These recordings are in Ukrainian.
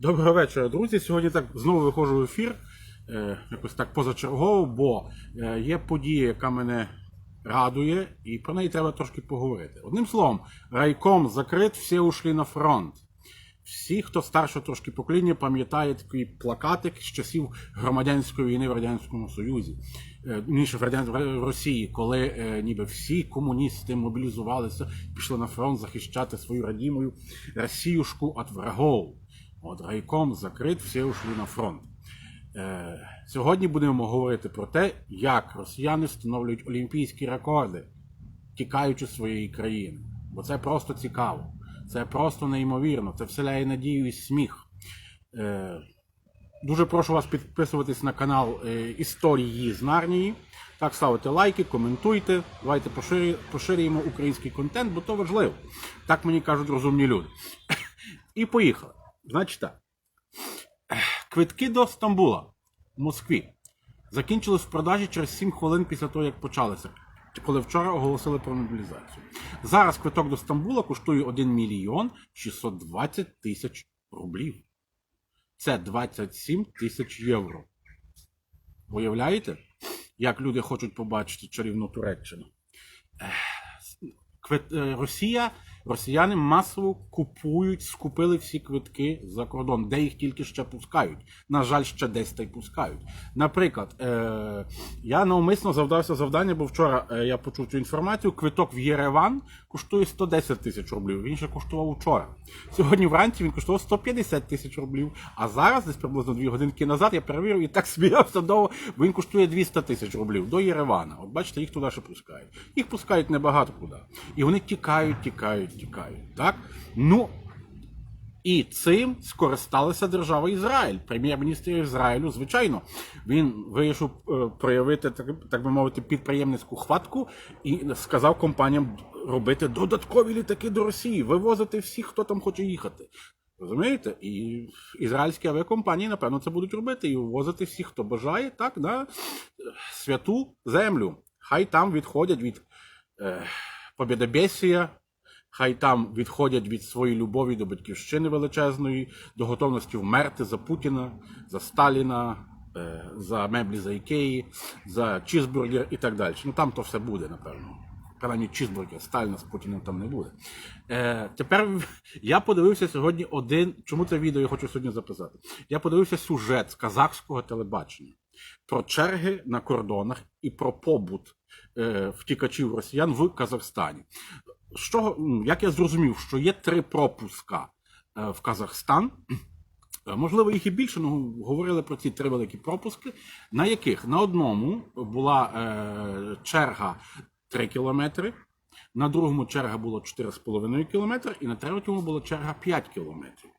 Доброго вечора, друзі. Сьогодні так знову виходжу в ефір, е, якось так позачергово, бо е, є подія, яка мене радує, і про неї треба трошки поговорити. Одним словом, райком закрит, всі ушли на фронт. Всі, хто старше трошки покоління, пам'ятає такий плакатик з часів громадянської війни в Радянському Союзі, е, ніж в Росії, коли ніби всі комуністи мобілізувалися, пішли на фронт захищати свою радімою Росіюшку від врагов. От райком закрит, всі ушли на фронт. Е, сьогодні будемо говорити про те, як росіяни встановлюють олімпійські рекорди, тікаючи з своєї країни. Бо це просто цікаво, це просто неймовірно, це вселяє надію і сміх. Е, дуже прошу вас підписуватись на канал е, Історії з Нарнії. Так, ставити лайки, коментуйте. Давайте поширю- поширюємо український контент, бо то важливо. Так мені кажуть розумні люди. І поїхали. Значить так. Квитки до Стамбула в Москві закінчились в продажі через 7 хвилин після того, як почалися, коли вчора оголосили про мобілізацію. Зараз квиток до Стамбула коштує 1 мільйон 620 тисяч рублів. Це 27 тисяч євро. Уявляєте, як люди хочуть побачити чарівну Туреччину? Е, Росія, росіяни масово купують, скупили всі квитки за кордон, де їх тільки ще пускають. На жаль, ще десь та й пускають. Наприклад, е... я навмисно завдався завдання, бо вчора е, я почув цю інформацію. Квиток в Єреван коштує 110 тисяч рублів. Він ще коштував вчора. Сьогодні вранці він коштував 150 тисяч рублів. А зараз, десь приблизно 2 годинки назад, я перевірив і так сміявся довго, бо він коштує 200 тисяч рублів до Єревана. От бачите, їх туди ще пускають. Їх пускають небагато куди. І вони тікають, тікають, тікають. Так? Ну, і цим скористалася держава Ізраїль. Прем'єр-міністр Ізраїлю, звичайно, він вирішив е, проявити, так би мовити, підприємницьку хватку і сказав компаніям робити додаткові літаки до Росії, вивозити всіх, хто там хоче їхати. Розумієте? І ізраїльські авіакомпанії, напевно, це будуть робити і вивозити всіх, хто бажає, так, на святу землю. Хай там відходять від е, побєдобєсія, Хай там відходять від своєї любові до батьківщини величезної, до готовності вмерти за Путіна, за Сталіна, е, за меблі за Ікеї, за чізбургер і так далі. Ну там то все буде, напевно. Принаймні чізбургер, Сталіна з Путіним там не буде. Е, тепер я подивився сьогодні один. Чому це відео я хочу сьогодні записати? Я подивився сюжет з казахського телебачення про черги на кордонах і про побут е, втікачів росіян в Казахстані. М, як я зрозумів, що є три пропуска е, в Казахстан. Е, Можливо, їх і більше, але говорили про ці три великі пропуски, на яких на одному була е, черга 3 кілометри, на другому черга було 4,5 кілометри, і на третьому була черга 5 кілометрів.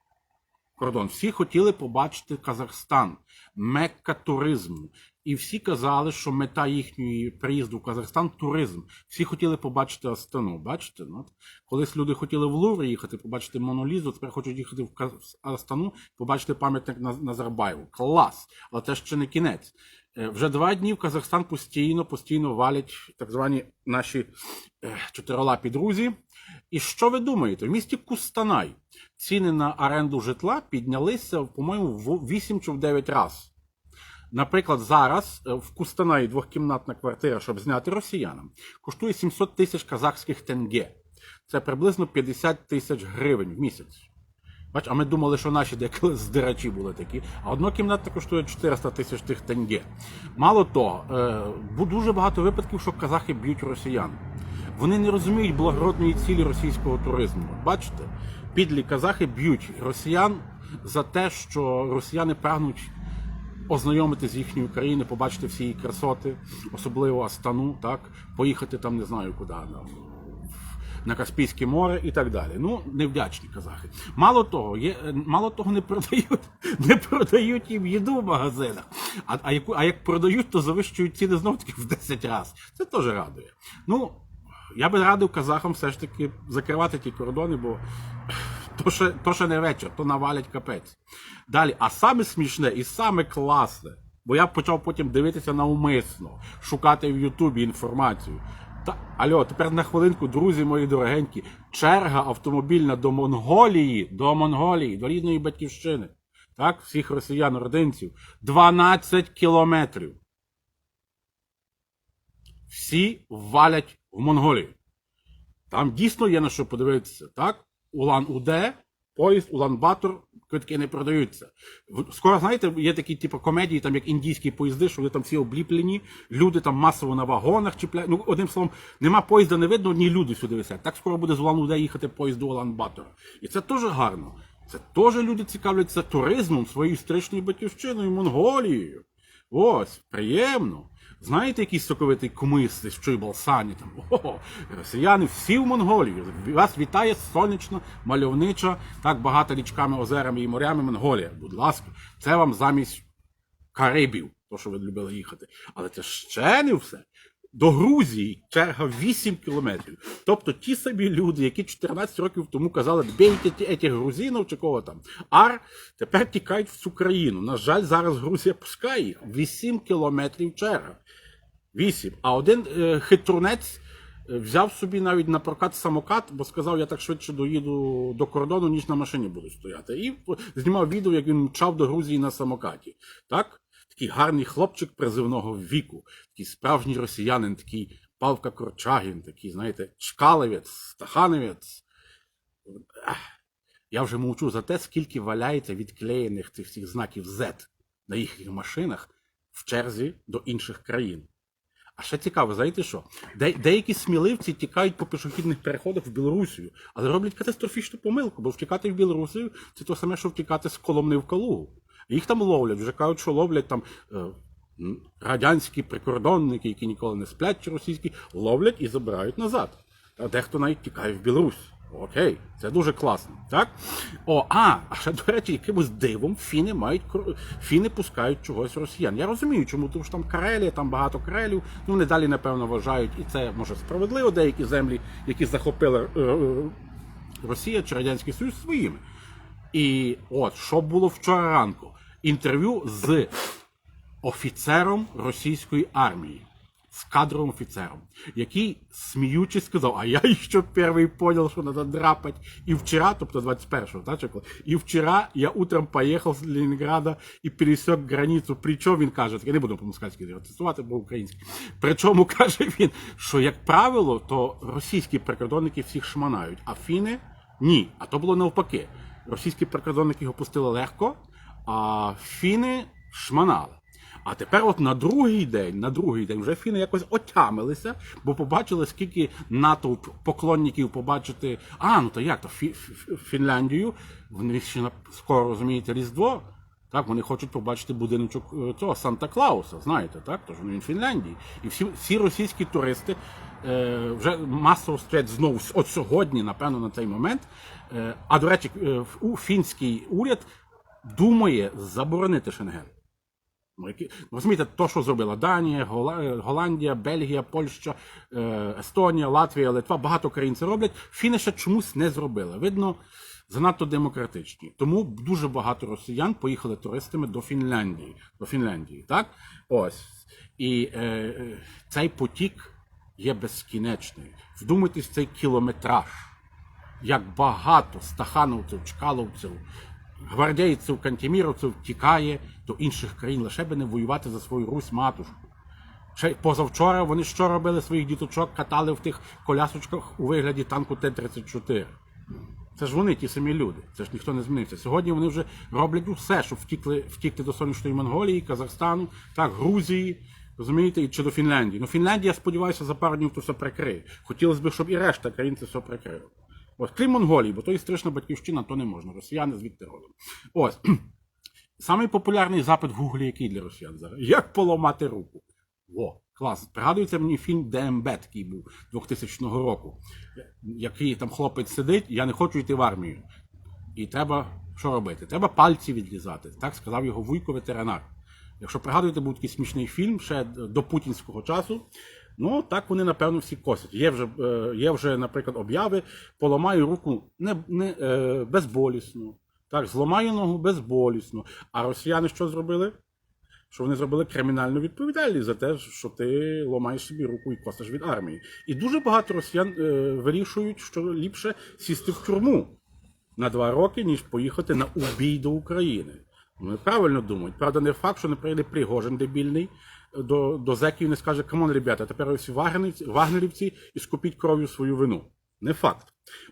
Кордон. Всі хотіли побачити Казахстан, мекка туризму. І всі казали, що мета їхньої приїзду в Казахстан туризм. Всі хотіли побачити Астану. Бачите? Ну, колись люди хотіли в Лувр їхати, побачити Монолізу, тепер хочуть їхати в Астану, побачити пам'ятник Наз- Назарбаєву. Клас! Але це ще не кінець. Е, Вже два дні в Казахстан постійно, постійно валять так звані наші е, чотирилапі друзі. І що ви думаєте? В місті Кустанай ціни на оренду житла піднялися, по-моєму, в 8 чи в 9 разів. Наприклад, зараз е, в Кустанаї двохкімнатна квартира, щоб зняти росіянам, коштує 700 тисяч казахських тенге. Це приблизно 50 тисяч гривень в місяць. Бач, а ми думали, що наші деколи здирачі були такі. А однокімнатна коштує 400 тисяч тих тенге. Мало того, е, дуже багато випадків, що казахи б'ють росіян. Вони не розуміють благородної цілі російського туризму. Бачите, підлі казахи б'ють росіян за те, що росіяни прагнуть ознайомити з їхньою країною, побачити всі її красоти, особливо Астану, так, поїхати там не знаю куди. На Каспійське море і так далі. Ну, невдячні казахи. Мало того, є, мало того, не продають, не продають їм їду в магазинах. А, а, яку, а як продають, то завищують ціни знов таки в 10 разів. Це теж радує. Ну, я би радив казахам все ж таки закривати ті кордони, бо то ще, то ще не вечір, то навалять капець. Далі, а саме смішне і саме класне, бо я почав потім дивитися навмисно, шукати в Ютубі інформацію. Та, альо, тепер на хвилинку, друзі мої дорогенькі, черга автомобільна до Монголії, до Монголії, до рідної батьківщини. так, всіх росіян-родинців, 12 кілометрів. Всі валять в Монголію. Там дійсно є на що подивитися, так? Улан-Удэ, поїзд, Улан-Батор, квитки не продаються. Скоро, знаєте, є такі типу комедії, там як індійські поїзди, що вони там всі обліплені, люди там масово на вагонах чіпляють. Ну, одним словом, нема поїзда, не видно, одні люди сюди висять. Так скоро буде з Улан-Удэ їхати поїзд до Улан-Батора. І це теж гарно. Це теж люди цікавляться туризмом, своєю історичною батьківщиною, Монголією. Ось, приємно. Знаєте, який соковитий кумис з Чуйбалсані там? О, росіяни всі в Монголії. Вас вітає сонячно, мальовнича, так багата річками, озерами і морями Монголія. Будь ласка, це вам замість Карибів, то що ви любили їхати. Але це ще не все. До Грузії черга 8 кілометрів. Тобто ті самі люди, які 14 років тому казали, бейте етіх грузинів чи кого там, ар тепер тікають в цю країну. На жаль, зараз Грузія пускає їх. 8 кілометрів черга. 8. А один е, хитрунець е, взяв собі навіть на прокат самокат, бо сказав, я так швидше доїду до кордону, ніж на машині буду стояти. І знімав відео, як він мчав до Грузії на самокаті. Так? Такий гарний хлопчик призивного віку, такий справжній росіянин, такий Павка Корчагін, такий, знаєте, чкалевець, стаханевець. Ах, Я вже мовчу за те, скільки валяється відклеєних цих всіх знаків Z на їхніх машинах в черзі до інших країн. А ще цікаво, знаєте що? Де, деякі сміливці тікають по пішохідних переходах в Білорусію, але роблять катастрофічну помилку, бо втікати в Білорусію це те саме, що втікати з Коломни в Калугу. Їх там ловлять, вже кажуть, що ловлять там е, радянські прикордонники, які ніколи не сплять, чи російські, ловлять і забирають назад. А дехто навіть тікає в Білорусь. Окей, це дуже класно, так? О, а, а ще, до речі, якимось дивом фіни мають фіни пускають чогось росіян. Я розумію, чому, тому що там Карелія, там багато Карелів. Ну, вони далі, напевно, вважають, і це може справедливо, деякі землі, які захопили е, е, Росія чи Радянський Союз своїми. І от, що було вчора ранку? Інтерв'ю з офіцером російської армії, з кадровим офіцером, який сміючись сказав, а я ще перший понял, що треба драпать. І вчора, тобто 21-го, так, чи і вчора я утром поїхав з Ленинграда і пересек границю. Причому він каже, я не буду по-москальськи цитувати, бо українськи. Причому каже він, що як правило, то російські прикордонники всіх шманають, а фіни ні. А то було навпаки. Російські прикордонники його пустили легко, а фіни шманали. А тепер, от на другий день, на другий день вже фіни якось отямилися, бо побачили, скільки натовп поклонників побачити. А, ну то як то Фі- Фі- Фінляндію? Вони ще скоро розумієте Різдво. Так, вони хочуть побачити будиночок е, цього Санта Клауса, знаєте, так? Тож він в Фінляндії. І всі, всі російські туристи е, вже масово стоять знову от сьогодні, напевно, на цей момент. Е, а до речі, е, у фінський уряд думає заборонити Шенген. Ну, ну, Розумієте, то, що зробила Данія, Голландія, Бельгія, Польща, е, Естонія, Латвія, Литва, багато країн це роблять. Фіни ще чомусь не зробили. Видно, занадто демократичні. Тому дуже багато росіян поїхали туристами до Фінляндії. До Фінляндії, так? Ось. І е, цей потік є безкінечний. Вдумайтесь цей кілометраж як багато стахановців, чкаловців, гвардійців, кантеміровців тікає до інших країн, лише би не воювати за свою Русь матушку. Ще позавчора вони що робили своїх діточок, катали в тих колясочках у вигляді танку Т-34. Це ж вони, ті самі люди. Це ж ніхто не змінився. Сьогодні вони вже роблять усе, щоб втікли, втікти до сонячної Монголії, Казахстану, так, Грузії, розумієте, чи до Фінляндії. Ну, Фінляндія, сподіваюся, за пару днів то все прикриє. Хотілося б, щоб і решта країн це все прикрили. От, крім Монголії, бо то історична батьківщина, то не можна. Росіяни звідти родом. Ось. Самий популярний запит в Гуглі, який для росіян зараз? Як поламати руку? О, клас. Пригадується мені фільм ДМБ, такий був 2000 року, який там хлопець сидить, я не хочу йти в армію. І треба що робити? Треба пальці відрізати. Так сказав його вуйко ветеринар. Якщо пригадуєте, був такий смішний фільм ще до путінського часу. Ну, так вони, напевно, всі косять. Є вже, е, є вже наприклад, обяви, поламаю руку не, не, е, безболісно. Так, зламаю ногу безболісно. А росіяни що зробили? Що вони зробили кримінальну відповідальність за те, що ти ламаєш собі руку і косиш від армії. І дуже багато росіян е, вирішують, що ліпше сісти в тюрму на два роки, ніж поїхати на убій до України. Вони правильно думають. Правда, не факт, що не прийде Пригожин дебільний до, до зеків і не скаже, камон, ребята, тепер вагнерівці, вагнерівці і скупіть кров'ю свою вину. Не факт.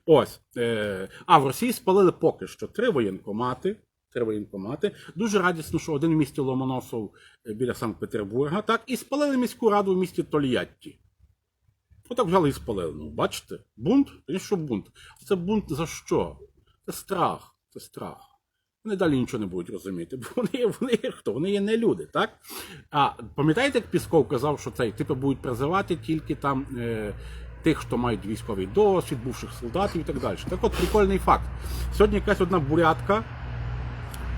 Ось. Е, а в Росії спалили поки що три воєнкомати. Три воєнкомати. Дуже радісно, що один в місті Ломоносов е, біля Санкт-Петербурга, так, і спалили міську раду в місті Тольятті. Отак взяли і спалили. Ну, бачите, бунт? І що бунт? Це бунт за що? Це страх. Це страх. Вони далі нічого не будуть розуміти, бо вони, вони хто? Вони є не люди, так? А пам'ятаєте, як Пісков казав, що цей типу будуть призивати тільки там е, тих, хто мають військовий досвід, бувших солдатів і так далі. Так от прикольний факт. Сьогодні якась одна бурятка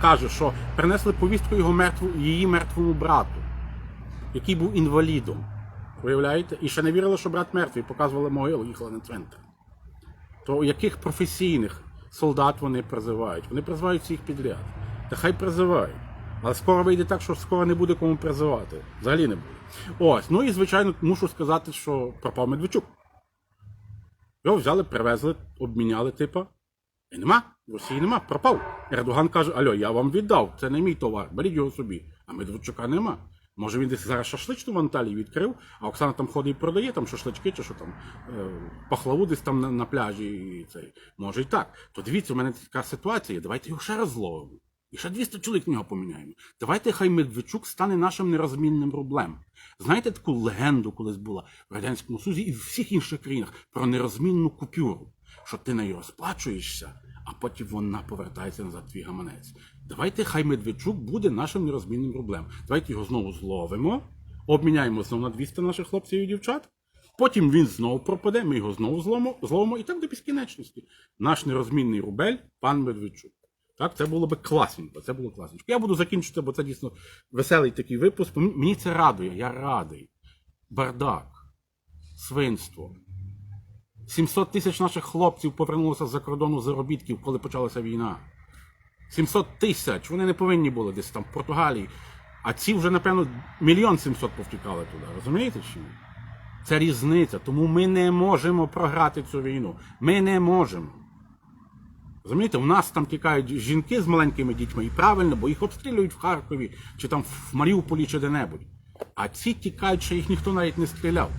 каже, що принесли повістку його мертву, її мертвому брату, який був інвалідом. Уявляєте? І ще не вірили, що брат мертвий, показували могилу, їхали на цвинтар. То яких професійних солдат вони призивають? Вони призивають всіх підряд. Та хай призивають. Але скоро вийде так, що скоро не буде кому призивати. Взагалі не буде. Ось. Ну і звичайно, мушу сказати, що пропав Медведчук. Його взяли, привезли, обміняли, типа. І нема. В Росії нема, пропав. Ердоган каже: Альо, я вам віддав, це не мій товар, беріть його собі. А Медведчука нема. Може він десь зараз шашличну в Анталії відкрив, а Оксана там ходить і продає там шашлички чи що там, е, пахлаву десь там на, на пляжі. І цей. Може і так. То дивіться, у мене така ситуація, давайте його ще раз зловимо. І ще 200 чоловік нього поміняємо. Давайте хай Медведчук стане нашим нерозмінним рублем. Знаєте таку легенду колись була в Радянському Союзі і в всіх інших країнах про нерозмінну купюру, що ти на неї розплачуєшся, а потім вона повертається назад твій гаманець. Давайте хай Медведчук буде нашим нерозмінним рублем. Давайте його знову зловимо, обміняємо знову на 200 наших хлопців і дівчат. Потім він знову пропаде, ми його знову зловимо, зловимо і так до безкінечності. Наш нерозмінний рубель пан Медведчук. Так, це було би класненько, це було класненько. Я буду закінчити, бо це дійсно веселий такий випуск. Мені це радує, я радий. Бардак, свинство. 700 тисяч наших хлопців повернулося з-за кордону заробітків, коли почалася війна. 700 тисяч. Вони не повинні були десь там в Португалії. А ці вже, напевно, мільйон сімсот повтікали туди. Розумієте чи ні? Це різниця. Тому ми не можемо програти цю війну. Ми не можемо. Розумієте, у нас там тікають жінки з маленькими дітьми, і правильно, бо їх обстрілюють в Харкові, чи там в Маріуполі, чи де-небудь. А ці тікають, що їх ніхто навіть не стріляв.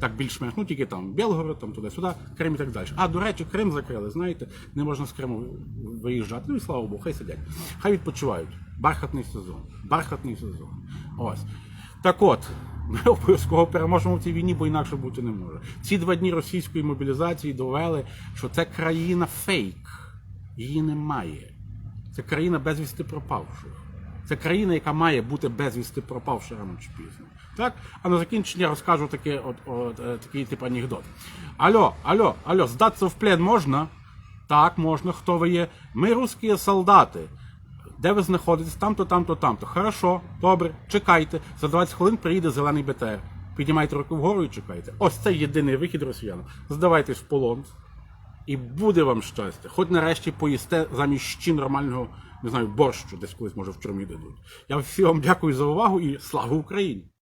Так більш-менш, ну тільки там Белгород, там туди-сюди, Крим і так далі. А, до речі, Крим закрили, знаєте, не можна з Криму виїжджати. Ну і слава Богу, хай сидять. Хай відпочивають. Бархатний сезон. Бархатний сезон. Ось. Так от, ми обов'язково переможемо в цій війні, бо інакше бути не може. Ці два дні російської мобілізації довели, що це країна фейк. Її немає. Це країна безвісти пропавших. Це країна, яка має бути безвісти пропавши рано чи пізно. Так? А на закінчення розкажу таке, от, от, е, такий тип анекдот. Алло, алло, алло, здатися в плен можна? Так, можна. Хто ви є? Ми русські солдати. Де ви знаходитесь? Там-то, там-то, там-то. Хорошо, добре, чекайте. За 20 хвилин приїде зелений БТР. Піднімайте руку вгору і чекайте. Ось це єдиний вихід росіян. Здавайтесь в полон. І буде вам щастя. Хоч нарешті поїсте замість щі нормального, не знаю, борщу, десь колись може в чормі дадуть. Я всім вам дякую за увагу і слава Україні!